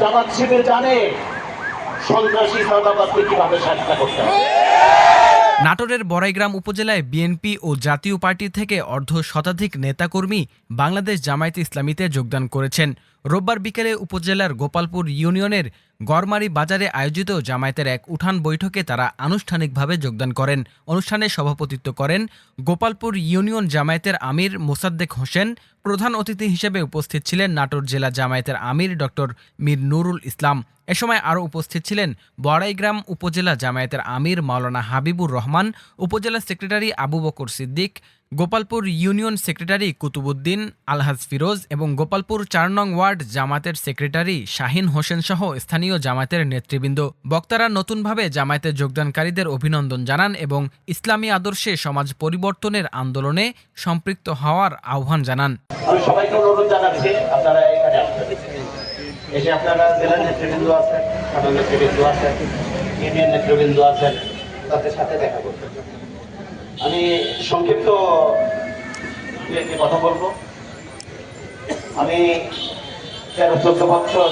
জামাত শিবির জানে, সন্ত্রাসী সাদাবাদকে কীভাবে সাহায্য করতে হবে। নাটোরের বড়াইগ্রাম উপজেলায় বিএনপি ও জাতীয় পার্টি থেকে অর্ধ শতাধিক নেতাকর্মী বাংলাদেশ জামায়াতে ইসলামীতে যোগদান করেছেন। রোববার বিকেলে উপজেলার গোপালপুর ইউনিয়নের গড়মারি বাজারে আয়োজিত জামায়াতের এক উঠান বৈঠকে তারা আনুষ্ঠানিকভাবে যোগদান করেন। অনুষ্ঠানে সভাপতিত্ব করেন গোপালপুর ইউনিয়ন জামায়াতের আমির মোসাদ্দেক হোসেন। প্রধান অতিথি হিসেবে উপস্থিত ছিলেন নাটোর জেলা জামায়াতের আমির ডক্টর মীর নুরুল ইসলাম। এ সময় আরও উপস্থিত ছিলেন বড়াইগ্রাম উপজেলা জামায়াতের আমির মাওলানা হাবিবুর রহমান, উপজেলা secretary Abu Bakar Siddique, Gopalpur union secretary Kutubuddin Alhaj Firoz এবং গোপালপুর চার নং ওয়ার্ড জামাতের সেক্রেটারি শাহিন হোসেন সহ স্থানীয় জামায়াতের নেতৃবৃন্দ। বক্তারা নতুনভাবে জামায়াতে যোগদানকারীদের অভিনন্দন জানান এবং ইসলামী আদর্শে সমাজ পরিবর্তনের আন্দোলনে সম্পৃক্ত হওয়ার আহ্বান জানান। আমি সংক্ষিপ্ত কথা বলব। আমি তেরো, চোদ্দ বছর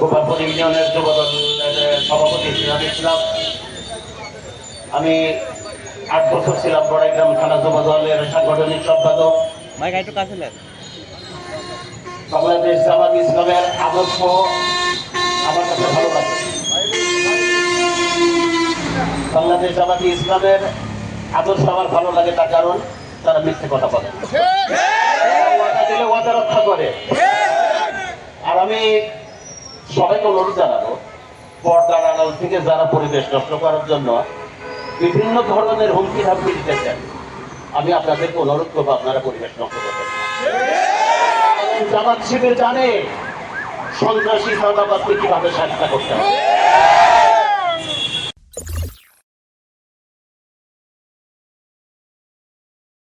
গোপালপুর ইউনিয়নের যুবদলের সভাপতি হিসেবে ছিলাম। আমি আট বছর ছিলাম বড়াইগ্রাম থানা যুবদলের সাংগঠনিক সম্পাদক। বাংলাদেশ জামাত ইসলামের আদর্শ আমার কাছে ভালো লাগে। বাংলাদেশ জামাত ইসলামের আদর্শ আমার ভালো লাগে তার কারণ তারা মিথ্যে কথা বলে। না। ওয়াদা দিলে ওয়াদা রক্ষা করে। আর আমি সবাইকে অনুরোধ জানাব পর্দার আড়াল থেকে যারা পরিবেশ নষ্ট করার জন্য বিভিন্ন ধরনের হুমকি ধামকি দিতেছেন, আমি আপনাদেরকে অনুরোধ করব আপনারা পরিবেশ নষ্ট করবেন। জামাত শিবির জানে সন্ত্রাসী সাদাবাদকে কীভাবে সাহায্য করতে হবে